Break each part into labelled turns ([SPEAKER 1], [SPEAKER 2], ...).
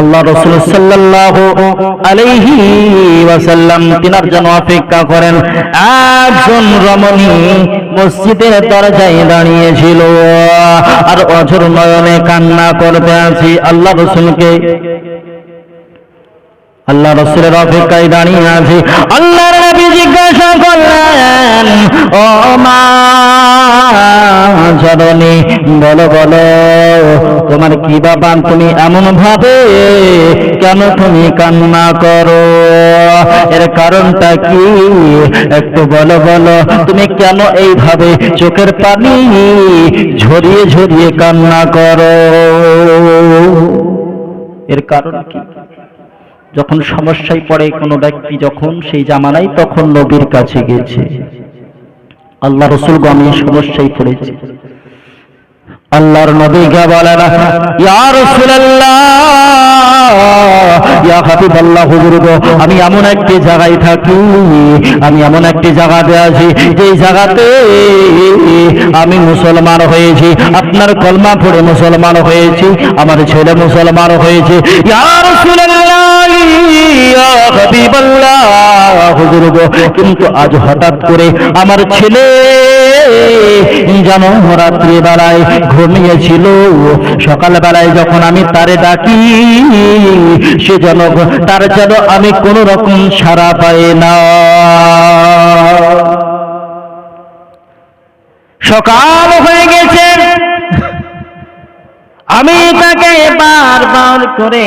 [SPEAKER 1] আল্লাহ রসুল সাল্লাল্লাহু আলাইহি ওয়াসাল্লাম তিনার জন্য অপেক্ষা করেন। একজন রমণী মসজিদের দরজায় দাঁড়িয়েছিল। আর অঝর নয়নে কান্না করতে আছি আল্লাহ রসুলকে। আল্লাহ রসুলের অপেক্ষায় দাঁড়িয়ে আছি আল্লাহ নবী জিজ্ঞাসা করলেন, ও মা জননী, বলো বলো, তোমার কি বাবা তুমি এমন ভাবে? কেন তুমি কান্না করো? এর কারণটা কি? একটু বলো বলো, তুমি কেন এইভাবে চোখের পানি ঝরিয়ে ঝরিয়ে কান্না করো? এর কারণ কি? যখন সমস্যায় পড়ে কোনো ব্যক্তি, যখন সেই জামানায়, তখন নবীর কাছে গেছে। আল্লাহ রসুল আমি সমস্যায় পড়েছি। আল্লাহর নবীকে বলে না? হাবিবাল্লাহ, হুজুর গো, আমি এমন একটি জায়গায় থাকি, আমি এমন একটি জায়গাতে আছি, যেই জায়গাতে আমি মুসলমান হয়েছি, আপনার কলমা পড়ে মুসলমান হয়েছি, আমার ছেলে মুসলমান হয়েছে। কিন্তু আজ হঠাৎ করে আমার ছেলে যেন রাত্রি বেলায় ঘুমিয়েছিল সকাল বেলায় যখন আমি তারে ডাকি, সে যেন তার যেন আমি কোন রকম সারা পাই না। সকাল হয়ে গেছে। আমি তাকে বারবার করে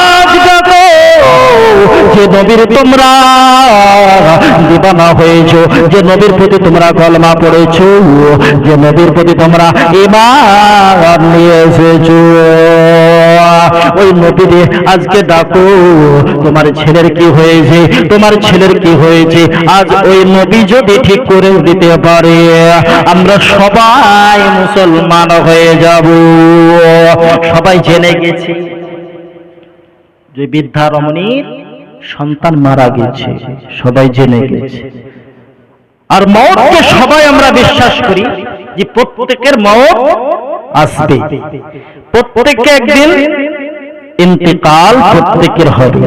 [SPEAKER 1] যে নবীর তোমরা দিবানা হয়েছো, যে নবীর প্রতি তোমরা কলমা পড়েছো, যে নবীর প্রতি তোমরা ইমান নিয়ে এসেছ। ওই নবীরে আজকে ডাকো, তোমার ছেলের কি হয়েছে? তোমার ছেলের কি হয়েছে? আজ ওই নবী যদি ঠিক করে দিতে পারে, আমরা সবাই মুসলমান হয়ে যাব। সবাই জেনে গেছি। যে বৃদ্ধা রমণীর সন্তান মারা গেছে সবাই জেনে গেছে আর মৌতকে সবাই আমরা বিশ্বাস করি যে প্রত্যেকের মৌত আসবে। প্রত্যেককে একদিন ইন্তেকাল প্রত্যেকের হবে।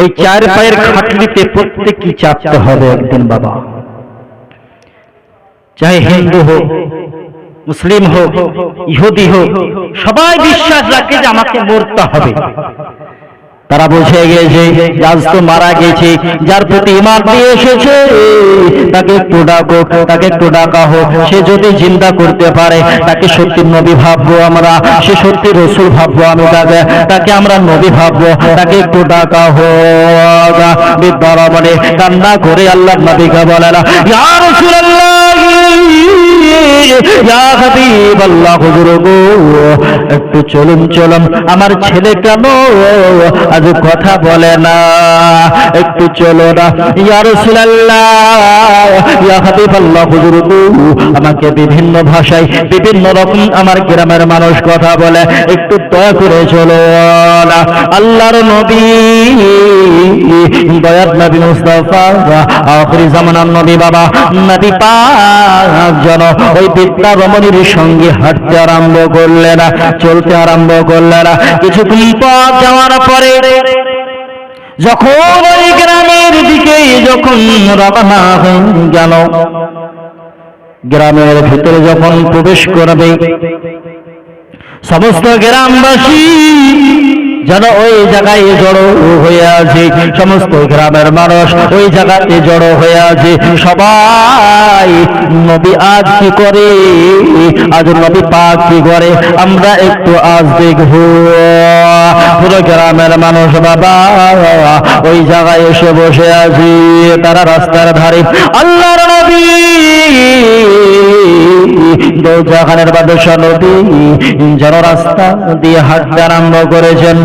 [SPEAKER 1] ওই চার পায়ের খাটলিতে প্রত্যেকই চাপতে হবে একদিন বাবা। চাহে হিন্দু হোক মুসলিম হোক, ইহুদি হোক, সবাই বিশ্বাস রাখে যে আমাকে মরতে হবে। তারা বুঝে গেছে আজ তো মারা গেছে যার প্রতি ইমান দিয়ে এসেছে, তাকে একটু ডাকো, তাকে একটু ডাকা হোক, সে যদি চিন্তা করতে পারে, তাকে সত্যি নবী ভাববো আমরা, সে সত্যি রসুল ভাববো আমি তাকে তাকে আমরা নবী ভাববো, তাকে একটু ডাকা হোক। বিদ্যারা বলে কান্না করে আল্লাহ নবীকে বলে না একটু চলুন চলুন। আমার ছেলে কেন আজ কথা বলে না? একটু চলো না। আমাকে বিভিন্ন ভাষায় বিভিন্ন রকম আমার গ্রামের মানুষ কথা বলে। একটু দয়া করে চলো না। আল্লাহর নবী, দয়ার নবী মুস্তাফা, আখরি জামানার নবী বাবা, নবী পাক জন ওই বিদ্যা রমণীর সঙ্গে হাঁটতে আরম্ভ করলেন, চলতে আরম্ভ করলেন। কিছুদিন পথ যাওয়ার পরে যখন ওই গ্রামের দিকে যখন রবানা গেল, গ্রামের ভিতরে যখন প্রবেশ করবে, সমস্ত গ্রামবাসী যেন ওই জায়গায় জড়ো হয়ে আছে, সমস্ত গ্রামের মানুষ ওই জায়গাতে জড়ো হয়ে আছে। সবাই নবী আজ কি করে? আজ নবী পাক কি করে? আমরা একটু আজ দেখব। পুরো গ্রামের মানুষ, বাবা, ওই জায়গায় এসে বসে আছি, তারা রাস্তার ধারে। আল্লাহর নবী দৌজাহানের বাদশাহ নবী যেন রাস্তা দিয়ে হাঁটতে আরম্ভ করেছেন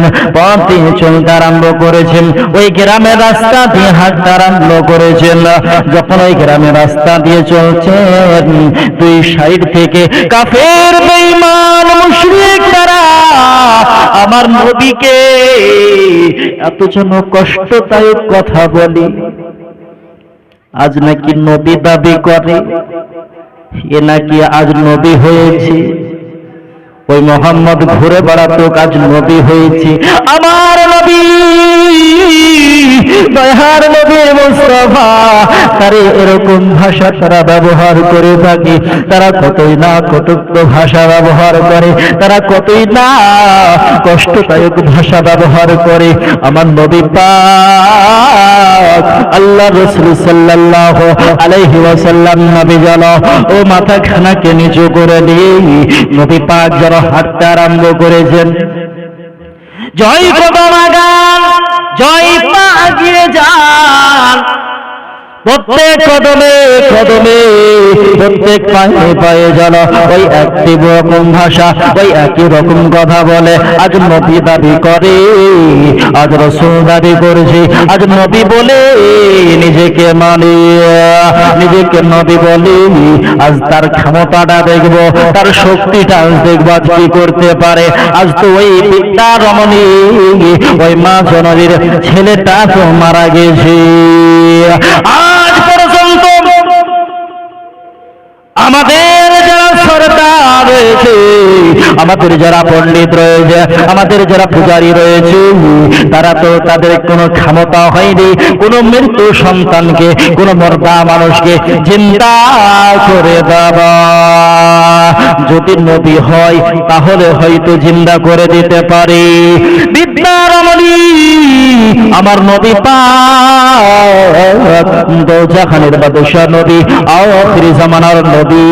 [SPEAKER 1] চলতে আরম্ভ করেছেন, ওই গ্রামের রাস্তা দিয়ে হাঁটতে আরম্ভ করেছেন। যখন ওই গ্রামের রাস্তা দিয়ে চলছেন, দুই সাইড থেকে কাফের মুশরিক তারা আমার নবীকে এত যেন কষ্টদায়ক কথা বলি। আজ নাকি নবী দাবি করে এ নাকি আজ নবী হয়েছে? ওই মোহাম্মদ ঘুরে বেড়াতো আজ নবী হয়েছে। আমার নবী দয়ার নবী মুস্তফা, তারে এরকম ভাষা তারা ব্যবহার করে থাকে। তারা কতই না কটুক্ত ভাষা ব্যবহার করে, তারা কতই না কষ্টদায়ক ভাষা ব্যবহার করে। আমার নবী পাক আল্লাহ রসুল সাল্লাল্লাহু আলাইহি ওয়াসাল্লাম, নবী যেন ও মাথা খানাকে নিচু করে দিয়ে নবী পাক যেন হাঁটতে আরম্ভ করেছেন। জয় বাবা গান জয় পা আগিয়ে যান প্রত্যেক কদমে কদমে, প্রত্যেক পায়ে পায়ে যেন ওই একটি রকম ভাষা, ওই একই রকম কথা বলে। আজ নবী দাবি করে, আজ রসুল দাবি করেছে। আজ নবী বলে, নিজেকে মানে নিজেকে নবী বলে, আজ তার ক্ষমতাটা দেখব, তার শক্তিটা আজ দেখব, আজ কি করতে পারে? আজ তো ওই বিদ্যা রমণী, ওই মা জননীর ছেলেটা তো মারা গেছে। আজ পর্যন্ত আমাদের রয়েছে। আমাদের যারা পণ্ডিত রয়েছে, আমাদের যারা পূজারী রয়েছে, তারা তো তাদের কোনো ক্ষমতা হয়নি, কোনো মৃত্যু সন্তানকে, কোনো মর্দা মানুষকে চিন্তা করে দেওয়া। যদি নবী হয়, তাহলে হয়তো জিন্দা করে দিতে পারে। বিদ্যারমণি, আমার নবী পাক দোজাখানের বাদশাহ নবী, আখিরি জামানার নবী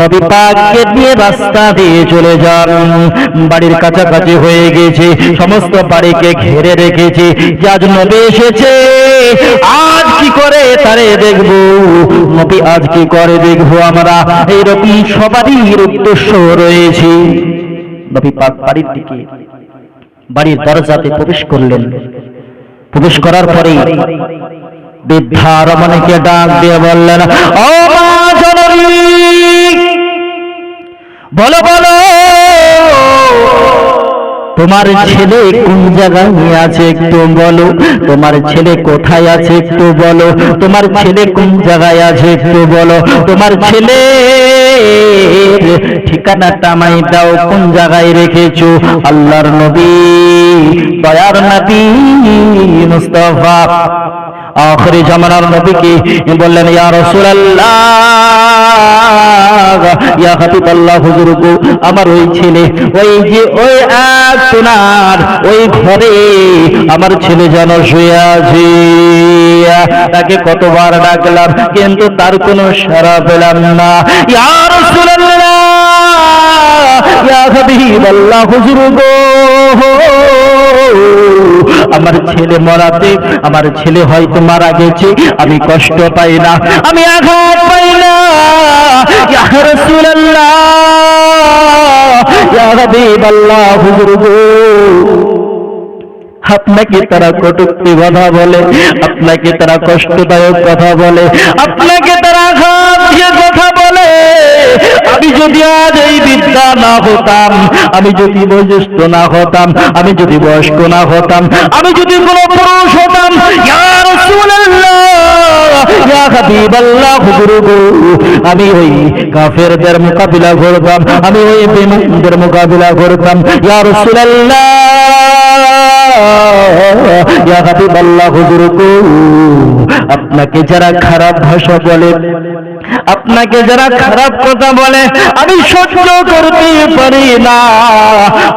[SPEAKER 1] নবী পাককে দিয়ে রাস্তা দিয়ে চলে যান। বাড়ির কাছাকাছি হয়ে গেছে। সমস্ত বাড়িকে ঘিরে রেখেছে। যে আজ নবী এসেছে, আজ কি করে তারে দেখব? নবী আজ কি করে দেখব আমরা? এইরকম সবারই উদ্দেশ্য রয়েছে। নবী পাক বাড়ির দিকে, বাড়ির দরজাতে প্রবেশ করলেন। প্রবেশ করার পরেই বৃদ্ধা রমণীকে ডাক দিয়ে বললেন, ও মা বলো বলো। তোমার ছেলে কোন জায়গায় আছে একটু বলো? তোমার ছেলে কোথায় আছে একটু বলো? তোমার ছেলে কোন জায়গায় আছে একটু বলো? তোমার ছেলে ঠিকানাটা আমায় দাও কোন জায়গায় রেখেছো? আল্লাহর নবী দয়ার নবী মুস্তফা। আখরি জামানার নবীকে বললেন, ইয়া রাসূলুল্লাহ, ইয়া হাবিবাল্লাহ, হুজুর গো, আমার ওই ছেলে, ওই যে, ওই সোনার ওই ঘরে আমার ছেলে যেন শুয়ে আছে। তাকে কতবার ডাকলাম, কিন্তু তার কোনো সারা পেলাম না। ইয়া রাসূলুল্লাহ, ইয়া হাবিবাল্লাহ, হুজুর গো আমার ছেলে মরাতে, আমার ছেলে হয়তো মারা গেছে, আমি কষ্ট পাই না, আমি আঘাত পাই না। আপনাকে তারা কটুক্তি কথা বলে, আপনাকে তারা কষ্টদায়ক কথা বলে, আপনাকে দিয়ে কথা বলে, আমি যদি আজ এই বিদ্যা না হতাম, আমি যদি বয়োজ্যেষ্ঠ না হতাম, আমি যদি বয়স্ক না হতাম, আমি যদি কোনো পুরুষ হতাম আমি ওই কাফেরদের মোকাবিলা করতাম, আমি ওই বেঈমানদের মোকাবিলা করতাম, ইয়া রাসূলুল্লাহ, ইয়া হাবিবাল্লাহ হুজুর আপনাকে যারা খারাপ ভাষা বলে, আপনাকে যারা খারাপ কথা বলে, আমি সহ্য করতে পারি না।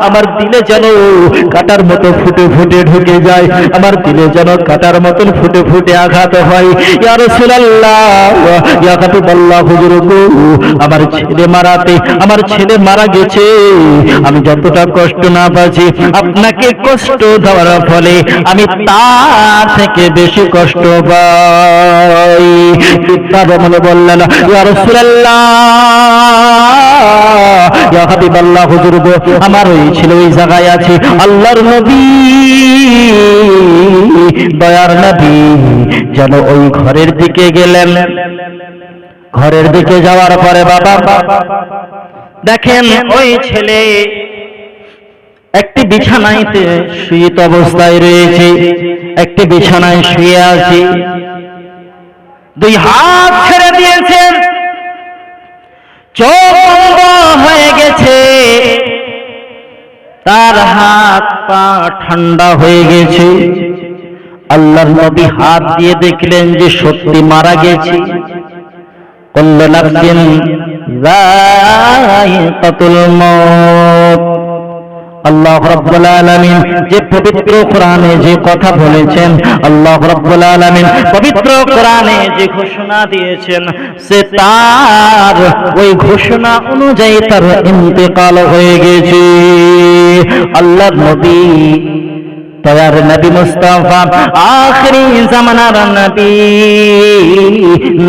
[SPEAKER 1] আমার দিলে যেন কাটার মতো ফুটে ফুটে ঢুকে যায়, আমার দিলে যেন কাটার মতন ফুটে ফুটে আঘাত হয়। আমার ছেলে মারাতে, আমার ছেলে মারা গেছে। আমি যতটা কষ্ট না পাচ্ছি, আপনাকে কষ্ট দেওয়ার ফলে আমি তার থেকে বেশি কষ্ট পাই। আমার ওই ছিল ওই জায়গায় আছে, আল্লাহর নবী, দয়ার নবী, যেন ওই ঘরের দিকে গেলেন। ঘরের দিকে যাওয়ার পরে বাবা, দেখেন ওই ছেলে একটি বিছানাইতে শুয়ে অবস্থায় রয়েছে, একটি বিছানায় শুয়ে আছে। দুই হাত ছেড়ে দিয়েছেন। চোখ হয়ে গেছে। তার হাত পা ঠান্ডা হয়ে গেছে। আল্লাহর নবী হাত দিয়ে দেখলেন যে সত্যি মারা গেছে। মউত আল্লাহ রাব্বুল আলামিন যে পবিত্র কোরআনে যে কথা বলেছেন, আল্লাহ রাব্বুল আলামিন পবিত্র কোরআনে যে ঘোষণা দিয়েছেন, সে তার ওই ঘোষণা অনুযায়ী তার ইন্তেকাল হয়ে গেছে। আল্লাহর নবী তয়ার নবী মুস্তাফা, আখরি জামানার নবী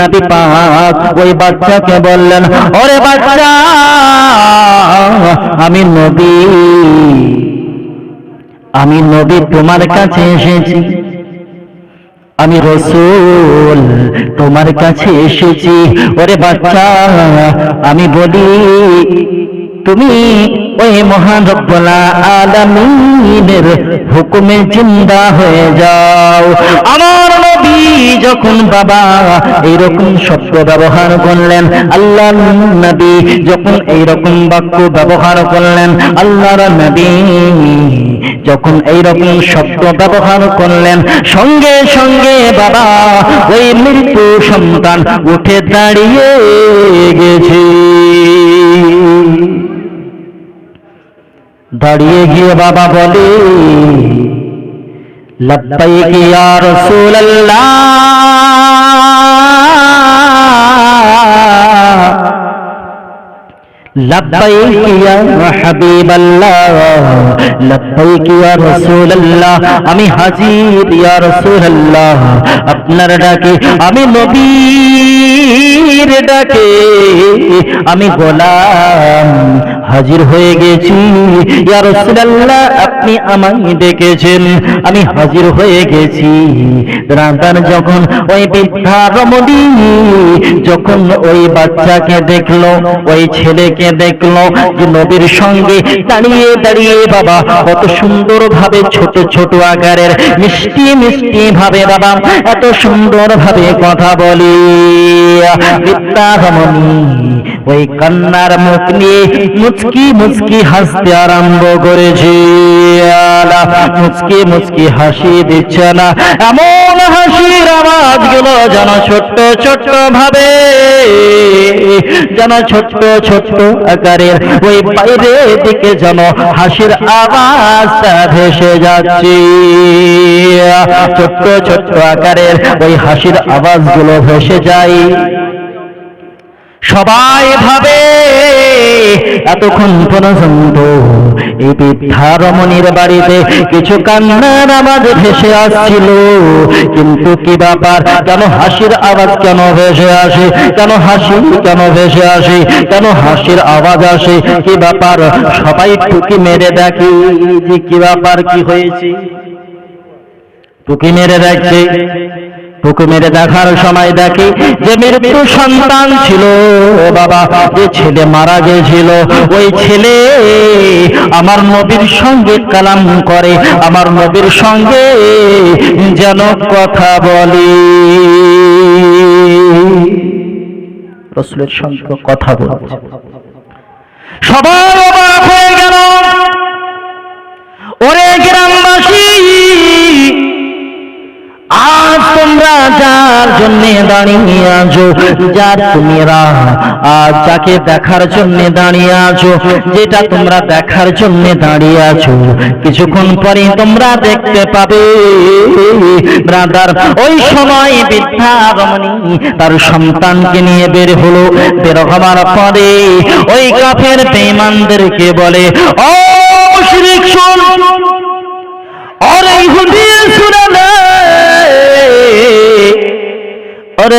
[SPEAKER 1] নবী পাক ওই বাচ্চাকে বললেন, ওরে বাচ্চা, আমি নবী। আমি নবী তোমার কাছে এসেছি। আমি রসুল তোমার কাছে এসেছি। ওরে বাচ্চা, আমি বলি, তুমি ওই মহান রব্বুল আলামিনের হুকুমে জিন্দা হয়ে যাও। আমার যখন বাবা এইরকম শব্দ ব্যবহার করলেন আল্লাহ নবী যখন এইরকম বাক্য ব্যবহার করলেন, আল্লাহর নবী যখন এইরকম শব্দ ব্যবহার করলেন, সঙ্গে সঙ্গে বাবা ওই মৃত্যু সন্তান উঠে দাঁড়িয়ে গেছে। দাঁড়িয়ে গিয়ে বাবা বলে রাসূলুল্লাহ আমি হাজির ইয়া রাসূলুল্লাহ আপনার ডাকে আমি নবীর ডাকে। আমি গোলাম হাজির হয়ে গেছি। ইয়া আপনি আমায় ডেকেছেন আমি হাজির হয়ে গেছি। রাতার যখন ওই বৃদ্ধা রমণী, যখন ওই বাচ্চাকে দেখল, ওই ছেলেকে দেখল, যে নবীর সঙ্গে দাঁড়িয়ে দাঁড়িয়ে, বাবা, কত সুন্দর ভাবে ছোট ছোট আকারের, মিষ্টি মিষ্টি ভাবে, বাবা এত সুন্দর ভাবে কথা বলি। বৃদ্ধা রমণী, ওই কান্নার মুখ নিয়ে মুচকি মুচকি হাসতে আরম্ভ করেছে। মুচকি মুচকি হাসি দিচ্ছে না। এমন হাসির আওয়াজগুলো যেন ছোট্ট ছোট্ট ভাবে, যেন ছোট্ট ছোট্ট আকারের ওই বাইরে দিকে যেন হাসির আওয়াজটা ভেসে যাচ্ছে। ছোট্ট ছোট্ট আকারের ওই হাসির আওয়াজগুলো ভেসে যায়। সবাই ভাবে, এতক্ষণ পর্যন্ত এই বৃদ্ধা রমণীর বাড়িতে কিছু কান্নার আওয়াজ ভেসে আসছিল। কিন্তু কি ব্যাপার? কেন হাসির আওয়াজ কেন ভেসে আসে? কেন হাসি কেন ভেসে আসে? কেন হাসির আওয়াজ আসে? কি ব্যাপার? সবাই টুকি মেরে দেখে যে কি ব্যাপার, কি হয়েছে? টুকি মেরে দেখছে। টুকু মেরে দেখার সময় দেখি যে মৃত্যু সন্তান ছিল বাবা, যে ছেলে মারা গেছিল, ওই ছেলে আমার নবীর সঙ্গে কালাম করে, আমার নবীর সঙ্গে যেন কথা বলে। রসুলের সঙ্গে কথা বলছে সবাই অবাক হয়ে গেল। ওরে গ্রামবাসী আজ তোমরা যার জন্য দাঁড়িয়ে আছো, যার তোমরা আজ যাকে দেখার জন্য দাঁড়িয়ে আছো, যেটা তোমরা দেখার জন্য দাঁড়িয়ে আছো, কিছুক্ষণ পরে তোমরা দেখতে পাবে ব্রাদার ওই সময় বৃদ্ধা রমণী তার সন্তানকে নিয়ে বের হলো, বের হবার পরে ওই কাফের বেঈমানদেরকে বলে মুশরিক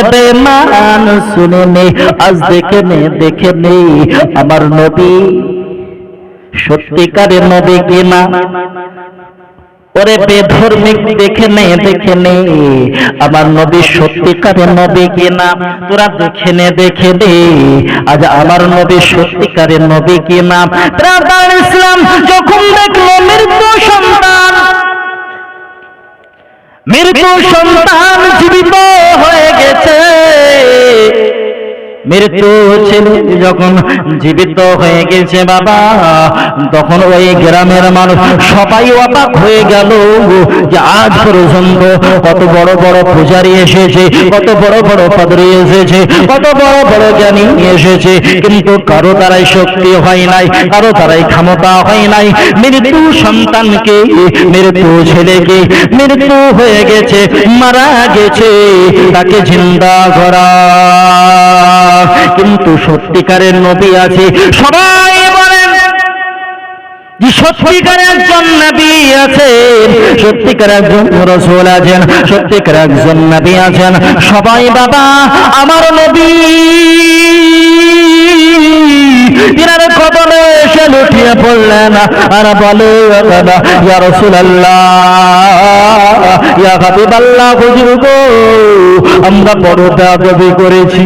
[SPEAKER 1] বেমান শুনে নে আজ দেখে নে দেখে নে আমার নবী। সত্যিকারের নবী কিনা ওরে বেধর্মিক দেখে নে দেখে নে আমার নবী সত্যিকারের নবী কিনা তোরা দেখে নে দেখে নে আজ আমার নবী সত্যিকারের নবী কিনা ইসলাম, যখন দেখল মৃত্যু সন্তান মৃত্যু সন্তান জীবিত হয়ে গেছে। মৃত্যু ছেলে যখন জীবিত হয়ে গেছে বাবা। তখন ওই গ্রামের মানুষ সবাই অবাক হয়ে গেল আজ পর্যন্ত কত বড় বড় পূজারি এসেছে, কত বড় বড় পাদরি এসেছে, কত বড় বড় জ্ঞানী এসেছে। কিন্তু কারও তারাই শক্তি হয় নাই, কারও তারাই ক্ষমতা হয় নাই। মৃত্যু সন্তানকে, মৃত্যু ছেলেকে মৃত্যু হয়ে গেছে, মারা গেছে, তাকে জিন্দা করা। কিন্তু সত্যিকারের নবী আছে। সবাই বলেন সত্যিকার একজন নবী আছেন সত্যিকার একজন রসুল আছেন, সত্যিকার একজন নবী আছেন। সবাই বাবা, আমার নবী। এসে লুটিয়ে পড়লেন। আর বলে ইয়া রাসূলুল্লাহ, ইয়া হাবিবাল্লাহ হুজুর আমরা বড় দাবি করেছি।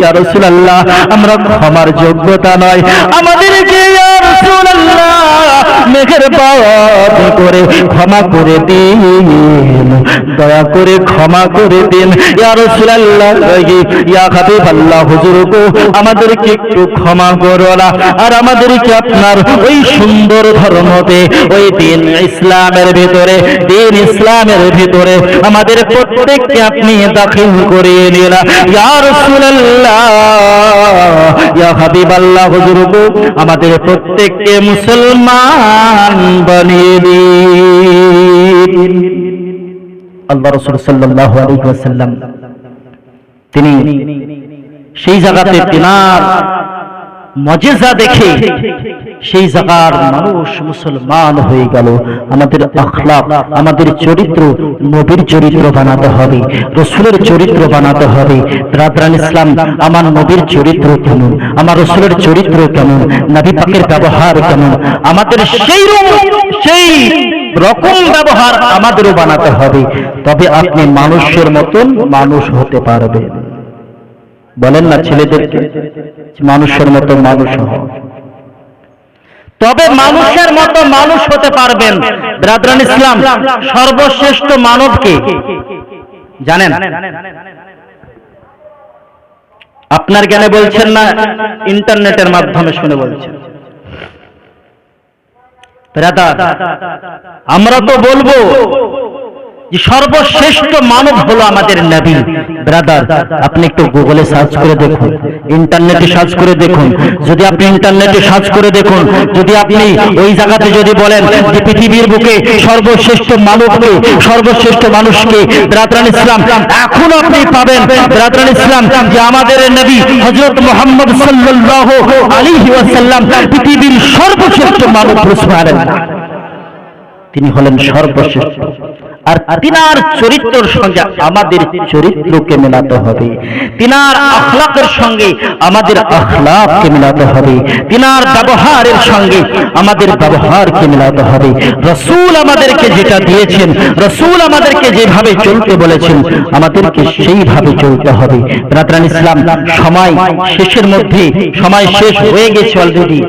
[SPEAKER 1] ইয়া রাসূলুল্লাহ, আমরা ক্ষমার যোগ্যতা নয়। করে ক্ষমা করে দিন। দয়া করে ক্ষমা করে দিন। আমাদেরকে একটু ক্ষমা আর আমাদেরকে আপনার ওই সুন্দর ধর্মতে, ওই দিন ইসলামের ভিতরে, দিন ইসলামের ভিতরে আমাদের প্রত্যেককে আপনি দাখিল করিয়ে নিলা ইয়া হুজুর আমাদের প্রত্যেককে মুসলমান বানিয়ে দিন। আল্লাহ রাসূল ওয়াসাল্লাম তিনি সেই জায়গাতে তিনার মজেজা দেখে সেই জায়গার মানুষ মুসলমান হয়ে গেল। আমাদের আখলাক আমাদের চরিত্র নবীর চরিত্র বানাতে হবে রসুলের চরিত্র বানাতে হবে। ব্রাদরান ইসলাম আমার নবীর চরিত্র কেমন? আমার রসুলের চরিত্র কেমন? নবী পাকের ব্যবহার কেমন? আমাদের সেই রকম সেই রকম ব্যবহার আমাদেরও বানাতে হবে। তবে আপনি মানুষের মতন মানুষ হতে পারবেন। বলেন না, ছেলেদেরকে মানুষের মতো মানুষ তবে মানুষের মতো মানুষ হতে পারবেন ব্রাদরান ইসলাম, সর্বশ্রেষ্ঠ মানবকে। জানেন? আপনার জ্ঞানে বলছেন না, ইন্টারনেটের মাধ্যমে শুনে বলছেন। আমরা তো বলব যে সর্বশ্রেষ্ঠ মানব হলো আমাদের নবী। ব্রাদার আপনি একটু গুগলে সার্চ করে দেখুন। ইন্টারনেটে সার্চ করে দেখুন। যদি আপনি ইন্টারনেটে সার্চ করে দেখুন, যদি আপনি ওই জায়গাতে যদি বলেন যে পৃথিবীর বুকে সর্বশ্রেষ্ঠ মানবকে, সর্বশ্রেষ্ঠ মানুষকে ব্রাদরান ইসলাম এখন আপনি পাবেন। ব্রাদরান ইসলাম যে আমাদের নবী হযরত মুহাম্মদ সাল্লাল্লাহু আলাইহি ওয়াসাল্লাম পৃথিবীর সর্বশ্রেষ্ঠ মানব তিনি হলেন সর্বশ্রেষ্ঠ। আর তিনার চরিত্রের সঙ্গে আমাদের চরিত্রকে মেলাতে হবে। তিনার আখলাকের সঙ্গে আমাদের আখলাককে মেলাতে হবে। তিনার ব্যবহারের সঙ্গে আমাদের ব্যবহারকে মেলাতে হবে। রসুল আমাদেরকে যেটা দিয়েছেন রসুল আমাদেরকে যেভাবে চলতে বলেছেন আমাদেরকে সেইভাবে চলতে হবে। ব্রাদরান ইসলাম সময় শেষের মধ্যে সময় শেষ হয়ে গেছে অলরেডি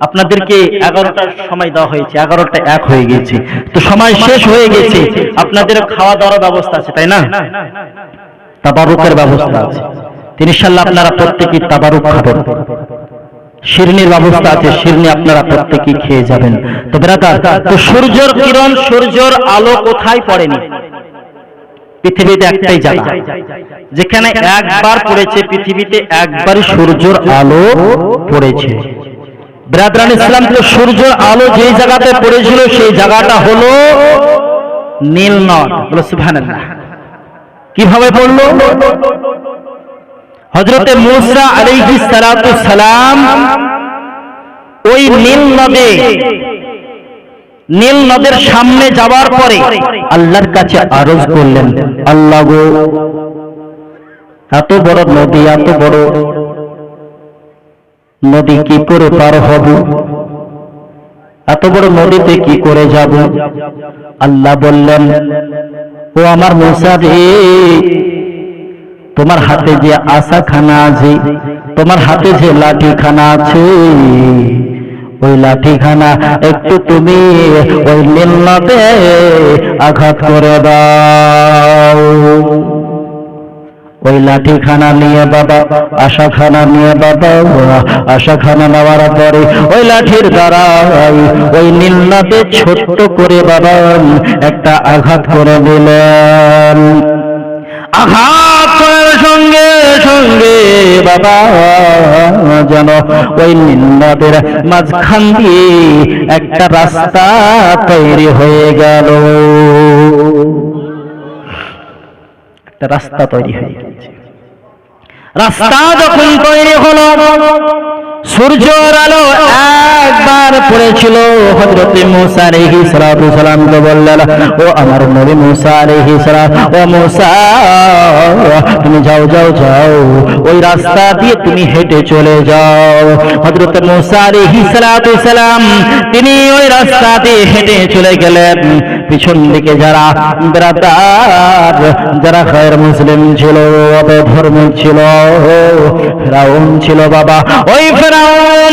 [SPEAKER 1] আপনাদেরকে এগারোটার সময় দেওয়া হয়েছে, এগারোটা এক হয়ে গেছে। তো সময় শেষ হয়ে গেছে, আপনাদের খাওয়া দাওয়ার ব্যবস্থা আছে, তাই না? তাবারুকের ব্যবস্থা আছে। তিনি ইনশাল্লাহ আপনারা প্রত্যেকেই তাবারুক খাবেন। শিরনির ব্যবস্থা আছে, শিরনি আপনারা প্রত্যেকেই খেয়ে যাবেন। তো বেরাদার, তো সূর্যের কিরণ, সূর্যের আলো কোথায় পড়েনি? পৃথিবীতে একটাই জায়গা। যেখানে একবার পড়েছে, পৃথিবীতে একবারই সূর্যের আলো পড়েছে। ব্রাদরান ইসলাম তো সূর্যের আলো যেই জায়গাতে পড়েছিল, সেই জায়গাটা হলো নীল নদ। বলো কীভাবে পড়ল? হজরতে মুসা আলাইহিস সালাতু সালাম ওই নীল নদে, নীল নদের সামনে যাওয়ার পরে আল্লাহর কাছে আরজ করলেন, আল্লাহ এত বড় নদী, এত বড় নদী কি করে পার হব। এত বড় নদীতে কি করে যাব? আল্লাহ বললেন, ও আমার মুসা রে, তোমার হাতে যে আশা খানা আছে, তোমার হাতে যে লাঠি খানা আছে, ওই লাঠিখানা একটু তুমি ওই নীলনদে আঘাত করে দাও। ওই লাঠিখানা নিয়ে বাবা, আশাখানা নিয়ে বাবা, আশাখানা নেওয়ার পরে ওই লাঠির দ্বারা ওই নীলনদে ছোট্ট করে বাবা একটা আঘাত করে দিলেন। আঘাত সঙ্গে সঙ্গে বাবা যেন ওই নিন্দাদের মাঝখান দিয়ে একটা রাস্তা তৈরি হয়ে গেল। একটা রাস্তা তৈরি হয়ে গেছে রাস্তা যখন তৈরি হলো সূর্যর আলো একবার পড়েছিল হযরতে মুসা আলাইহিস সালাতু সালামকে বললেন, ও আমার নবী মুসা আলাইহিস সালাম, ও মুসা, তুমি যাও যাও যাও, ওই রাস্তা দিয়ে তুমি হেঁটে চলে যাও। হযরতে মুসা আলাইহিস সালাতু সালাম, তিনি ওই রাস্তা দিয়ে হেঁটে চলে গেলেন। পিছন দিকে যারা ব্রাদার, যারা খায়ের মুসলিম ছিল ধর্ম ছিল, ফেরাউন ছিল বাবা, ওই ফেরাউন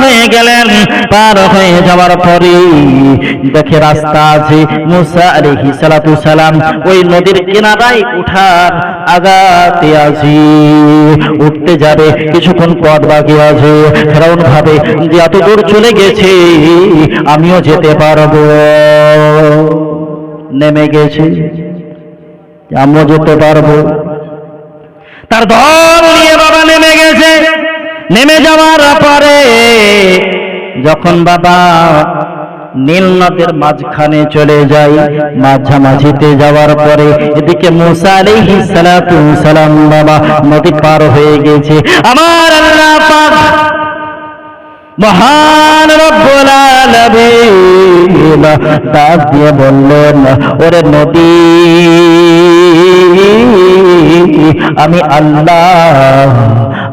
[SPEAKER 1] হয়ে গেলেন, পার হয়ে যাওয়ার পরে দেখে রাস্তা আছে, মুসা সালাতু সালাম ওই নদীর কিনারায় উঠার আগাতে আছি। উঠতে যাবে, কিছুক্ষণ পথ বাকি আছে। ফেরাউন ভাবে, যে এত দূর চলে গেছে, আমিও যেতে পারব। নেমে গেছে, আমিও যেতে পারব। তার দল নিয়ে বাবা নেমে গেছে। নেমে যাওয়ার পরে যখন বাবা নীল নদের মাঝখানে চলে যাই মাঝামাঝিতে যাওয়ার পরে এদিকে মুসা সালাম বাবা নদী পার হয়ে গেছে। আমার মহান রব্বুল দিয়ে বললেন, ওরে নদী, আমি আল্লাহ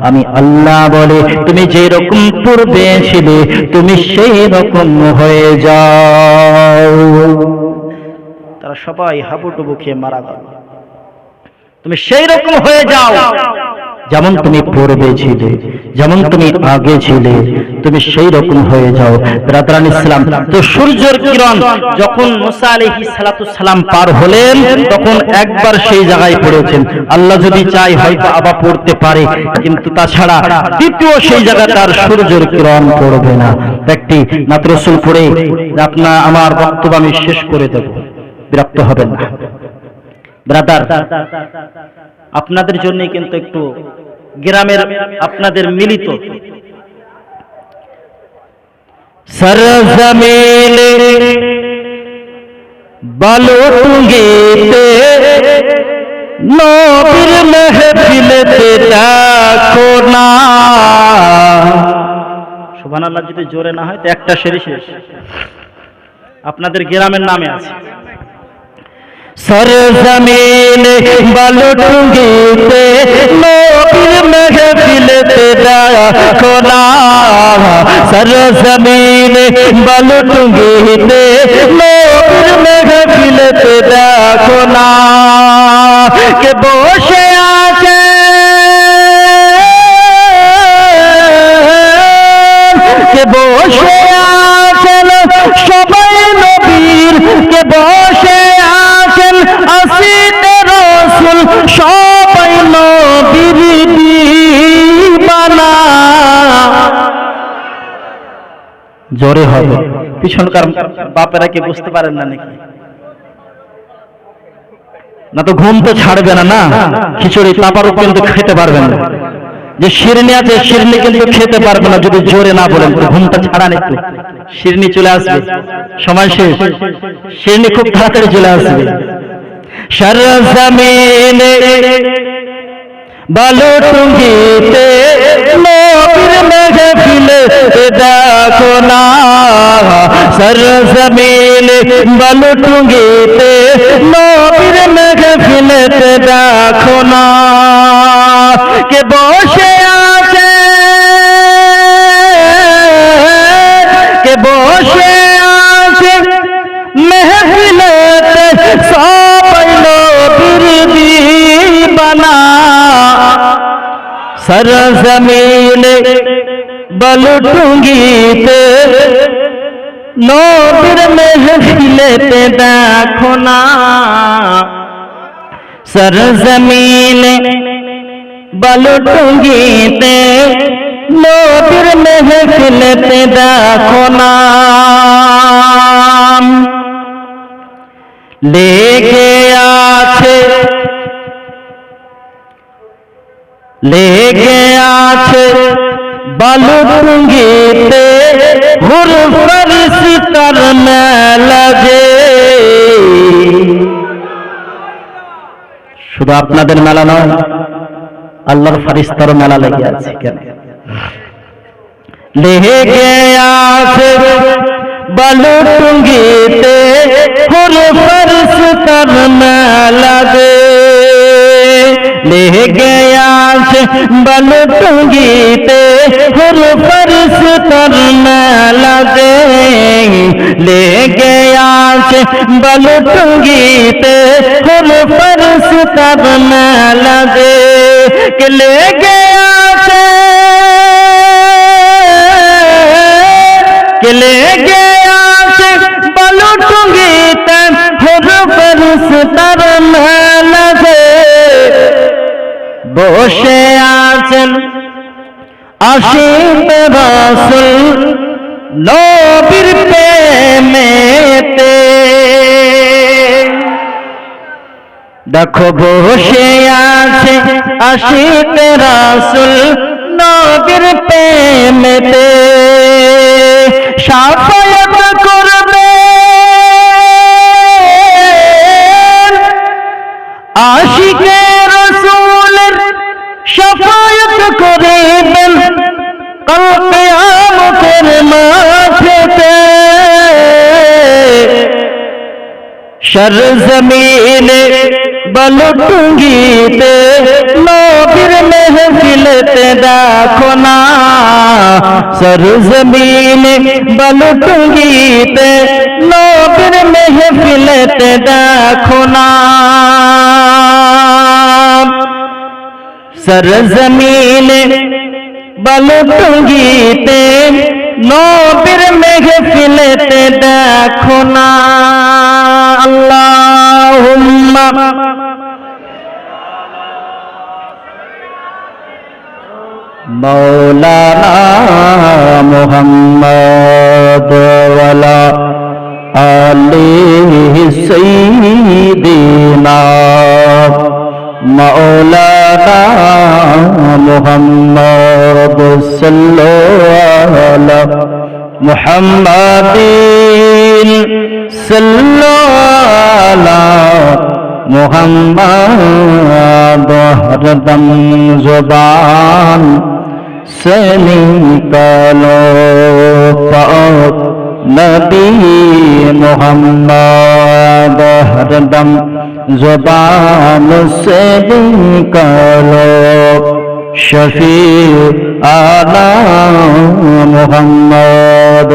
[SPEAKER 1] আমি আল্লাহ বলে, তুমি যে রকম পূর্বে ছিলে, তুমি সেই রকম হয়ে যাও। তারা সবাই হাবুটুবু খেয়ে মারা গেল। তুমি সেই রকম হয়ে যাও। যেমন তুমি পূর্বে ছিলে, যেমন তুমি আগে ছিলে, তুমি সেই রকম হয়ে যাও। ব্রাদারান ইসলাম তো সূর্যের কিরণ যখন মুসা সালাতু সালাম পার হলেন, তখন একবার সেই জায়গায় পড়েছেন। আল্লাহ যদি চাই হয়তো আবার পড়তে পারে, কিন্তু তাছাড়া দ্বিতীয় সেই জায়গায় তার সূর্যের কিরণ পড়বে না। একটি নাতরসুল পড়ে, আপনার, আমার বক্তব্য আমি শেষ করে দেব। বিরক্ত হবেন না। ব্রাদার আপনাদের জন্য কিন্তু একটু গ্রামের আপনাদের মিলিত। সরজমিনে বালুঙ্গিতে নবীর মেহফিলতে দেখো না। সুবহানাল্লাহ যদি জোরে না হয় তো একটা সেরি শেষ। আপনাদের গ্রামের নামে আছে। সরজমিন বালুটুঙ্গিতে নবীর মেহফিলতে দেখো না সরজমিন বালুটুঙ্গিতে নবীর মেহফিলতে দেখো না কে বসে আছে? কে বসে আছেন? সবাই নবীর কে বসে আছেন আসিতে রসুল জোরে হবে। পিছনকার বাপেরা কি বুঝতে পারেন না নাকি? না তো ঘুম তো ছাড়বে না না? খিচুড়ি তাপারও কিন্তু খেতে পারবেন না। যে শিরনি আছে, শিরনি কিন্তু খেতে পারবে না, যদি জোরে না বলেন ঘুমটা ছাড়ান একটু। শিরনি চলে আসবে। সময় শেষ। শিরনি খুব তাড়াতাড়ি চলে আসবে। সর জমিনে বালু টুঙ্গিতে নবীর মেহফিল দেখো না, সরজমিন জমিনে বালু টুঙ্গিতে নবীর মেহফিল দেখো না, কে বসে সরজমিনে বলটুঙ্গিতে নবীর মেহফিলতে দেখো না সরজমিনে বলটুঙ্গিতে নবীর মেহফিলতে দেখো না লেগে আছে লেগে আছে বালুটুঙ্গিতে হুর ফরিস্তার মেলা যে। শুধু আপনাদের মেলা নয়, আল্লাহর ফারিস্তার মেলা লেগে আছে কেন লেগে আছে বালুটুঙ্গিতে হুর ফরিস্তার মেলা যে। লেগে আছে বালুটুঙ্গিতে হুর ফরিস্তার মেলা যে লেগে আছে বালুটুঙ্গিতে হুর ফরিস্তার মেলা যে কে লেগে আছে কে লেগে আছে বসে আছেন আশিক রসুল নবীর প্রেমেতে। দেখো বসে আছে আশিক রসুল নবীর প্রেমেতে। সাফায়াত সফায়ত করিবেন কাল কিয়ামতের মাঠেতে সরজমিনে বলটুঙ্গিতে নবীর মেহফিলতে দেখো না। সরজমিনে বলটুঙ্গিতে নবীর মেহফিলতে দেখো না। সরজমিন বলতঙ্গিতে নবীর মেঘফিলেতে দেখো না আল্লাহুম্মা মৌলানা মোহাম্মদ ওয়ালা আলী সাইয়্যিদিনা مولانا محمد صلو على محمد صلو على محمد হরদম জবান সে নিকালো পাক নবী মোহাম্মদ হরদম জবান সে কলো। শফি আলা মোহাম্মদ